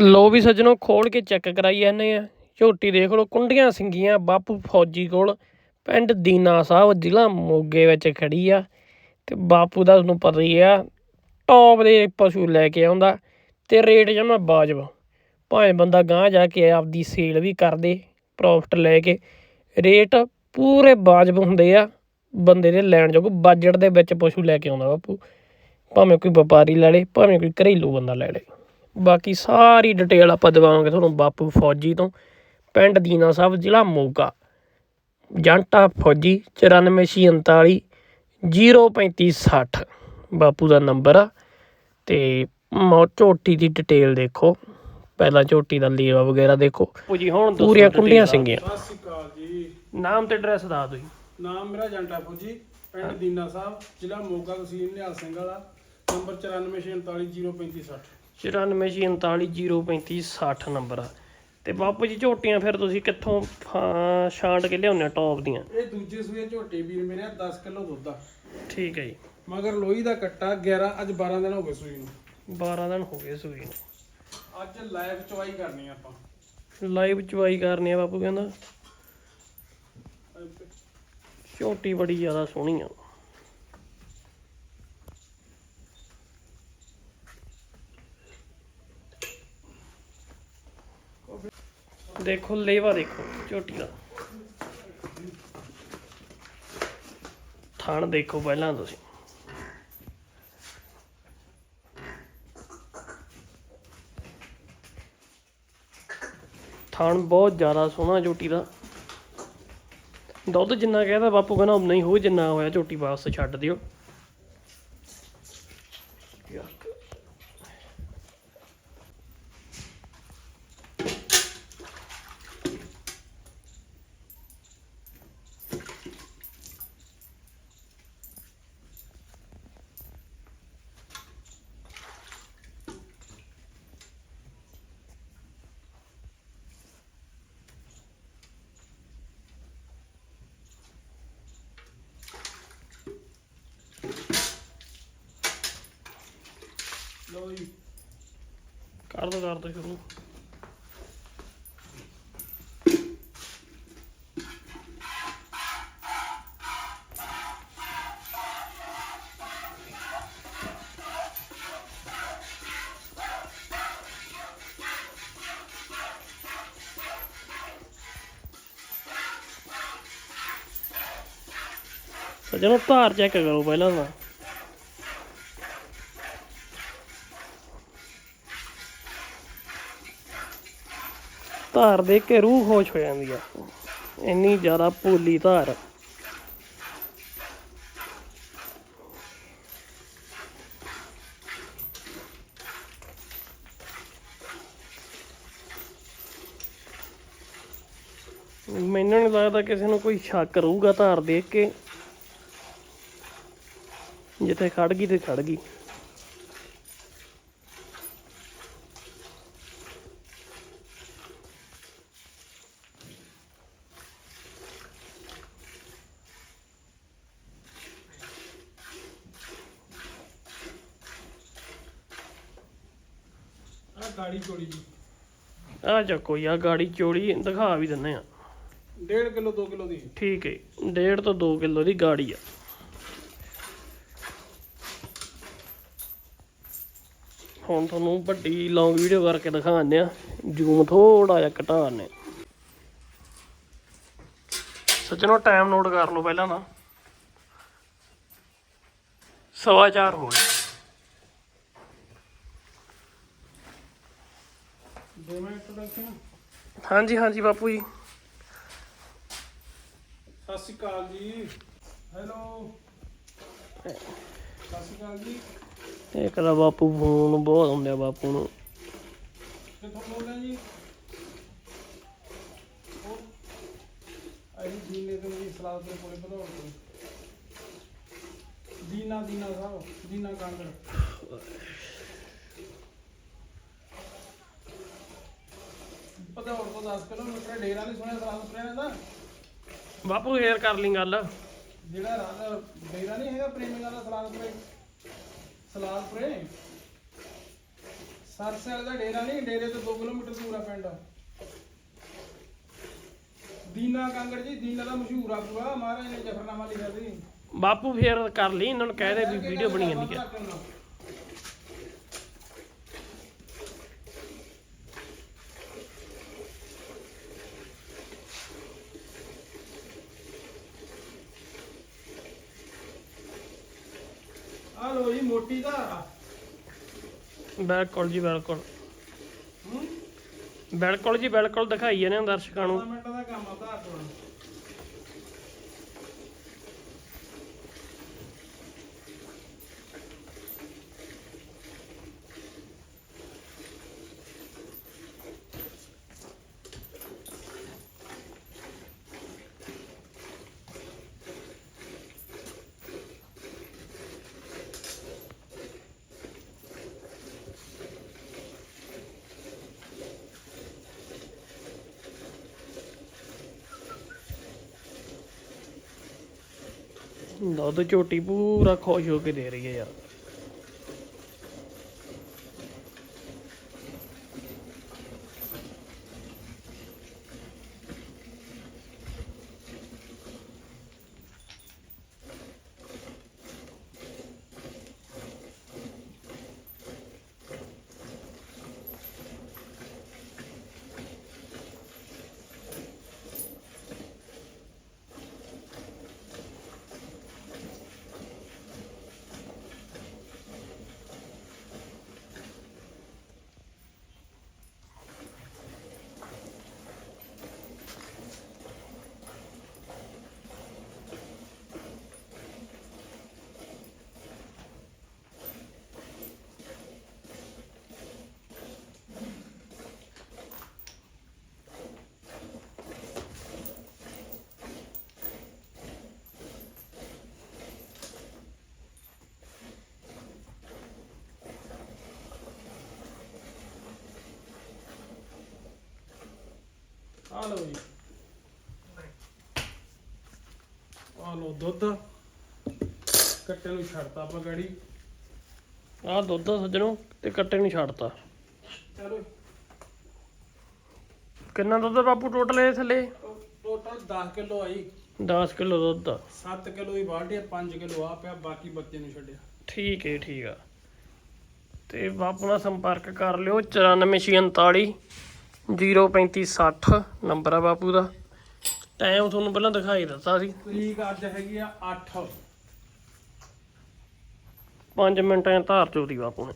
ਲੋ ਵੀ ਸੱਜਣੋ ਖੋਲ ਕੇ ਚੈੱਕ ਕਰਾਈ ਜਾਂਦੇ ਆ। ਝੋਟੀ ਦੇਖ ਲਓ, ਕੁੰਡੀਆਂ ਸਿੰਗੀਆਂ ਬਾਪੂ ਫੌਜੀ ਕੋਲ। ਪਿੰਡ ਦੀਨਾ ਸਾਹਿਬ ਜ਼ਿਲ੍ਹਾ ਮੋਗੇ ਵਿੱਚ ਖੜੀ ਆ। ਤੇ ਬਾਪੂ ਦਾ ਤੁਹਾਨੂੰ ਪਤਾ ਹੀ ਆ ਟੌਪ ਦੇ ਪਸ਼ੂ ਲੈ ਕੇ ਆਉਂਦਾ ਤੇ ਰੇਟ ਜਮਾ ਬਾਜਬ ਭਾਵੇਂ ਬੰਦਾ ਗਾਂਹ ਜਾ ਕੇ ਆਪਦੀ ਸੇਲ ਵੀ ਕਰਦੇ ਪ੍ਰੋਫਿਟ ਲੈ ਕੇ। ਰੇਟ ਪੂਰੇ ਬਾਜਬ ਹੁੰਦੇ ਆ, ਬੰਦੇ ਦੇ ਲੈਣ ਜੋਗ ਬਜਟ ਦੇ ਵਿੱਚ ਪਸ਼ੂ ਲੈ ਕੇ ਆਉਂਦਾ ਬਾਪੂ। ਭਾਵੇਂ ਕੋਈ ਵਪਾਰੀ ਲੈ ਲੇ, ਭਾਵੇਂ ਕੋਈ ਘਰੇਲੂ ਬੰਦਾ ਲੈ ਲੇ। ਬਾਕੀ ਸਾਰੀ ਡਿਟੇਲ ਆਪਾਂ ਦਵਾਵਾਂਗੇ ਤੁਹਾਨੂੰ ਬਾਪੂ ਫੌਜੀ ਤੋਂ ਪਿੰਡ ਦੀਨਾ ਸਾਹਿਬ ਜ਼ਿਲ੍ਹਾ ਮੋਗਾ। ਜੰਟਾ ਫੌਜੀ 9439 03560 ਬਾਪੂ ਦਾ ਨੰਬਰ ਆ। ਤੇ ਮੌ ਝੋਟੀ ਦੀ ਡਿਟੇਲ ਦੇਖੋ। ਪਹਿਲਾਂ ਝੋਟੀ ਦਾ ਲੇਵਾ ਵਗੈਰਾ ਦੇਖੋ। ਜੀ ਹੁਣ ਪੂਰੀਆਂ ਕੁੰਡੀਆਂ ਸਿੰਗੀਆਂ। ਸਤਿ ਸ਼੍ਰੀ ਅਕਾਲ ਜੀ। ਨਾਮ ਤੇ ਐਡਰੈਸ ਦੱਸ ਦਿਓ ਜੀ। ਨਾਮ ਮੇਰਾ ਜੰਟਾ ਫੌਜੀ ਪਿੰਡ ਦੀਨਾ ਸਾਹਿਬ ਜ਼ਿਲ੍ਹਾ ਮੋਗਾ ਤਹਿਸੀਲ ਨਿਹਾਲ ਸਿੰਘ ਵਾਲਾ ਨੰਬਰ 9446403560 9439403560 ਨੰਬਰ ਆ। ਤੇ ਬਾਪੂ ਜੀ ਝੋਟੀਆਂ ਫਿਰ ਤੁਸੀਂ ਕਿੱਥੋਂ ਛਾਂਟ ਕੇ ਲਿਆਉਂਦੇ ਆ ਟੌਪ ਦੀਆਂ? ਇਹ ਦੂਜੇ ਸੂਏ ਝੋਟੇ ਵੀਰ ਮੇਰੇ 10 ਕਿਲੋ ਦੁੱਧ ਆ। ਠੀਕ ਹੈ ਜੀ। ਮਗਰ ਲੋਹੀ ਦਾ ਕੱਟਾ 11 ਅੱਜ 12 ਦਿਨ ਹੋ ਗਏ ਸੂਈ ਨੂੰ। 12 ਦਿਨ ਹੋ ਗਏ ਸੂਈ ਨੂੰ। ਅੱਜ ਲਾਈਵ ਚਵਾਈ ਕਰਨੀ ਆ ਆਪਾਂ। ਲਾਈਵ ਚਵਾਈ ਕਰਨੀ ਆ ਬਾਪੂ ਕਹਿੰਦਾ। ਝੋਟੀ ਬੜੀ ਜ਼ਿਆਦਾ ਸੋਹਣੀ ਆ। ਦੇਖੋ, ਲੇਵਾ ਦੇਖੋ, ਝੋਟੀ ਦਾ। ਥਣ ਦੇਖੋ ਪਹਿਲਾਂ ਤੁਸੀਂ। ਥਣ ਬਹੁਤ ਜ਼ਿਆਦਾ ਸੋਹਣਾ ਝੋਟੀ ਦਾ। ਦੁੱਧ ਜਿੰਨਾ ਕਹਿੰਦਾ ਬਾਪੂ ਕਹਿੰਦਾ ਉਨਾ ਹੋ ਜਿੰਨਾ ਹੋਇਆ ਝੋਟੀ ਵਾਸਤੇ ਛੱਡ ਦਿਓ। ਲੋ ਜੀ ਕਰ ਦੋ ਕਰ ਦੋ ਸ਼ੁਰੂ। ਸਜਣੋ ਧਾਰ ਚੈੱਕ ਕਰੋ ਪਹਿਲਾਂ ਤਾਂ। ਧਾਰ ਦੇਖ ਕੇ ਰੂਹ ਖੁਸ਼ ਹੋ ਜਾਂਦੀ ਆ। ਇੰਨੀ ਜ਼ਿਆਦਾ ਭੋਲੀ ਧਾਰ। ਮੈਨੂੰ ਨਹੀਂ ਲੱਗਦਾ ਕਿਸੇ ਨੂੰ ਕੋਈ ਸ਼ੱਕ ਰਹੂਗਾ ਧਾਰ ਦੇਖ ਕੇ। ਜਿੱਥੇ ਖੜ ਗਈ ਤੇ ਖੜ ਗਈ। ਗਾੜੀ ਚੋੜੀ ਜੀ ਆ ਚੱਕੋ ਯਾ ਗਾੜੀ ਚੋੜੀ ਦਿਖਾ ਵੀ ਦਿੰਨੇ ਆ। 1.5 ਕਿਲੋ 2 ਕਿਲੋ ਦੀ। ਠੀਕ ਹੈ ਡੇਢ ਤੋਂ 2 ਕਿਲੋ ਦੀ ਗਾੜੀ ਆ। ਹੁਣ ਤੁਹਾਨੂੰ ਵੱਡੀ ਲੌਂਗ ਵੀਡੀਓ ਕਰਕੇ ਦਿਖਾਉਂਦੇ ਆ ਜ਼ੂਮ ਥੋੜਾ ਜਿਹਾ ਘਟਾਉਂਦੇ ਸੱਜਣੋ ਟਾਈਮ ਨੋਟ ਕਰ ਲਓ ਪਹਿਲਾਂ ਤਾਂ। ਸਵਾ ਚਾਰ ਹੋ ਗਏ। ਇੰਟਰੋਡਕਸ਼ਨ ਹਾਂਜੀ ਹਾਂਜੀ ਬਾਪੂ ਜੀ। ਸਤਿ ਸ਼੍ਰੀ ਅਕਾਲ ਜੀ। ਹੈਲੋ ਸਤਿ ਸ਼੍ਰੀ ਅਕਾਲ ਜੀ। ਇਹ ਕਦਾ ਬਾਪੂ ਫੋਨ ਬਹੁਤ ਹੁੰਦੇ ਆ ਬਾਪੂ ਨੂੰ। ਕਿੱਥੋਂ ਬੋਲਦੇ ਜੀ? ਉਹ ਆਈ ਦੀਨੇ ਤੇ ਮੇਰੀ ਸਲਾਹ ਦੇ ਕੋਲੇ ਵਧਾਉਣ ਤੋਂ ਦੀਨਾ ਦੀਨਾ ਸਾਹਿਬ ਦੀਨਾ ਕਾਂਗੜ। ਪਤਾ ਹੋਰ ਤੋਂ 10 ਕਿਲੋਮੀਟਰ ਡੇਰਾ ਨਹੀਂ ਸੁਣਿਆ ਸਲਾਹ ਸੁਣਿਆ ਦਾ? ਬਾਪੂ ਫੇਰ ਕਰ ਲਈ ਗੱਲ। ਜਿਹੜਾ ਰਾਤ ਡੇਰਾ ਨਹੀਂ ਹੈਗਾ ਪ੍ਰੇਮੀਆਂ ਦਾ ਸਲਾਦਪੁਰੇ? ਸਲਾਦਪੁਰੇ? ਸਰਸਲ ਦਾ ਡੇਰਾ ਨਹੀਂ ਡੇਰੇ ਤੋਂ 2 ਕਿਲੋਮੀਟਰ ਦੂਰ ਆ ਪਿੰਡ। ਦੀਨਾ ਕਾਂਗੜ ਜੀ ਦੀਨਾ ਦਾ ਮਸ਼ਹੂਰ ਆ ਪੂਰਾ ਮਹਾਰਾਜ ਨੇ ਜਫਰਨਾਮਾ ਲਿਖਿਆ ਸੀ। ਬਾਪੂ ਫੇਰ ਕਰ ਲਈ ਇਹਨਾਂ ਨੂੰ ਕਹਿ ਦੇ ਵੀ ਵੀਡੀਓ ਬਣੀ ਜਾਂਦੀ ਆ। ਆ ਲੋ ਜੀ ਮੋਟੀ ਦਾ। ਬਿਲਕੁਲ ਜੀ ਬਿਲਕੁਲ। ਹੂੰ? ਬਿਲਕੁਲ ਜੀ ਬਿਲਕੁਲ ਦਿਖਾਈ ਜਾਂਦੇ ਆ ਦਰਸ਼ਕਾਂ ਨੂੰ 10 ਮਿੰਟ ਦਾ ਕੰਮ ਆ ਧਾਰ ਤੋਂ ਦੁੱਧ ਝੋਟੀ ਪੂਰਾ ਖੁਸ਼ ਹੋ ਕੇ ਦੇ ਰਹੀ ਹੈ ਯਾਰ। ਆ ਲੋ ਜੀ। ਆ ਲੋ ਦੁੱਧ। ਕੱਟੇ ਨੂੰ ਛੱਡਤਾ ਆਪਾਂ ਗਾੜੀ। ਆਹ ਦੁੱਧ ਆ ਸੱਜਣੋ ਤੇ ਕੱਟੇ ਨੂੰ ਛੱਡਤਾ। ਚਲੋ। ਕਿੰਨਾ ਦੁੱਧ ਆ ਬਾਪੂ ਟੋਟਲ ਇਹ ਥੱਲੇ? ਟੋਟਲ 10 ਕਿਲੋ ਆਈ 10 ਕਿਲੋ ਦੁੱਧ ਆ। 7 ਕਿਲੋ ਦੀ ਬਾਲਟੀ 5 ਕਿਲੋ ਆ ਪਿਆ ਬਾਕੀ ਬੱਚੇ ਨੂੰ ਛੱਡਿਆ। ਠੀਕ ਹੈ ਠੀਕ ਆ। ਤੇ ਬਾਪੂ ਨਾਲ ਸੰਪਰਕ ਕਰ ਲਿਓ 9446 03560 ਨੰਬਰ ਆ ਬਾਪੂ ਦਾ। ਟਾਈਮ ਤੁਹਾਨੂੰ ਪਹਿਲਾਂ ਦਿਖਾਈ ਦਿੱਤਾ ਸੀ। ਤਰੀਕ ਅੱਜ ਹੈਗੀ ਆ 8 5 ਮਿੰਟਾਂ ਧਾਰ ਚੋਦੀ ਬਾਪੂ ਨੇ।